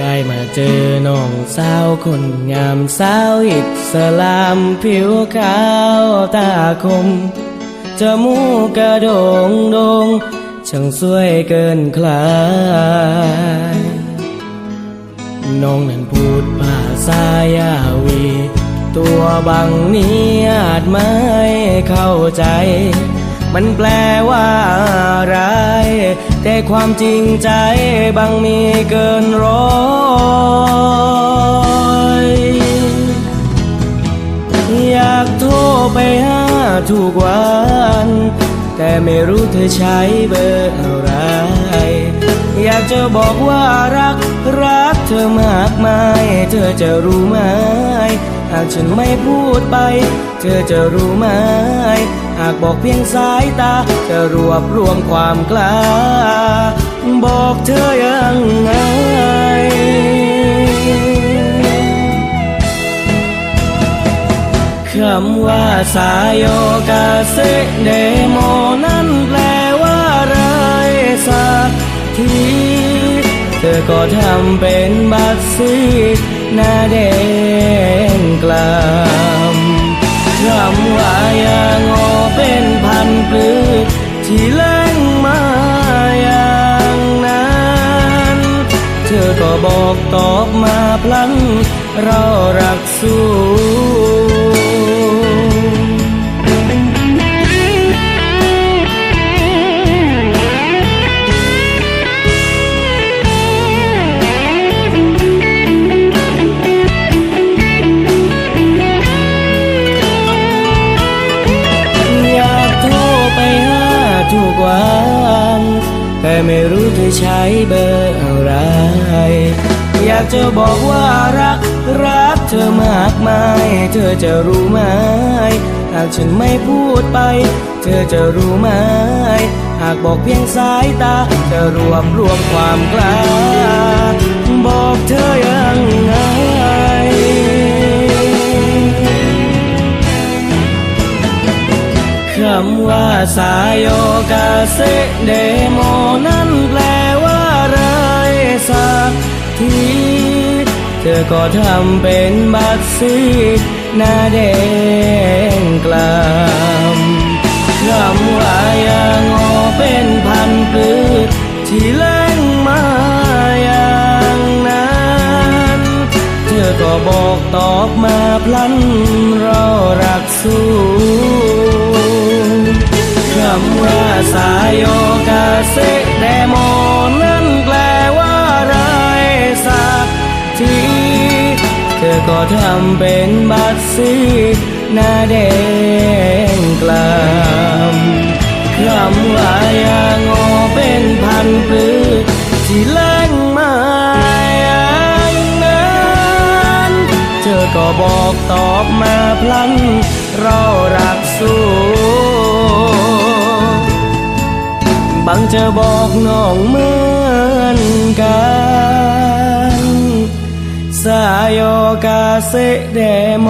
ได้มาเจอน้องสาวคนงามสาวอิสลามผิวขาวตาคม จมูกกระโดงโดงช่างสวยเกินใครน้องนั้นพูดภาษายาวี ตัวบางนี้อาจไม่เข้าใจ มันแปลว่าอะไรแต่ความจริงใจบางมีเกินร้อย ทุกวัน แต่ไม่รู้เธอใช้เบอร์อะไร อยากจะบอกว่ารักรักเธอมากมาย เธอจะรู้ไหม หากฉันไม่พูดไป เธอจะรู้ไหม หากบอกเพียงสายตา จะรวบรวมความกล้า บอกเธอยังไง ว่าสายโยกาเซเดโมนั้นแปลว่าไรสักทีเธอก็ทำเป็นบัตรซีหน้าแดงกลามคำว่ายางโอเป็นพันปลือที่แรงมาอย่างนั้น เธอก็บอกตอบมาพลันเรารักสู้ วาง แต่ไม่รู้เธอใช้เบอร์อะไร อยากจะบอกว่ารัก รักเธอมากมาย เธอจะรู้ไหม หากฉันไม่พูดไป เธอจะรู้ไหม หากบอกเพียงสายตา จะรวบรวมความกล้า คำว่าสายโยกาเซเดโมนั้นแปลว่าไรสักทีเธอก็ทำเป็นบัตรซีหน้าแดงกลามคำว่ายางอเป็นพันปลือที่แรงมาอย่างนั้นเธอก็บอกตอบมาพลันเรารักสู้ โยกาเซเดโมนั้นแปลว่าไรสักทีเธอก็ทำเป็นบัตรซีหน้าแดงกลามคำว่ายางอเป็นพันปลือที่แรงมาอย่างนั้นเธอก็บอกตอบมาพลันเรารัก จะบอกน้องเหมือนกัน สายโยกาเซเดโม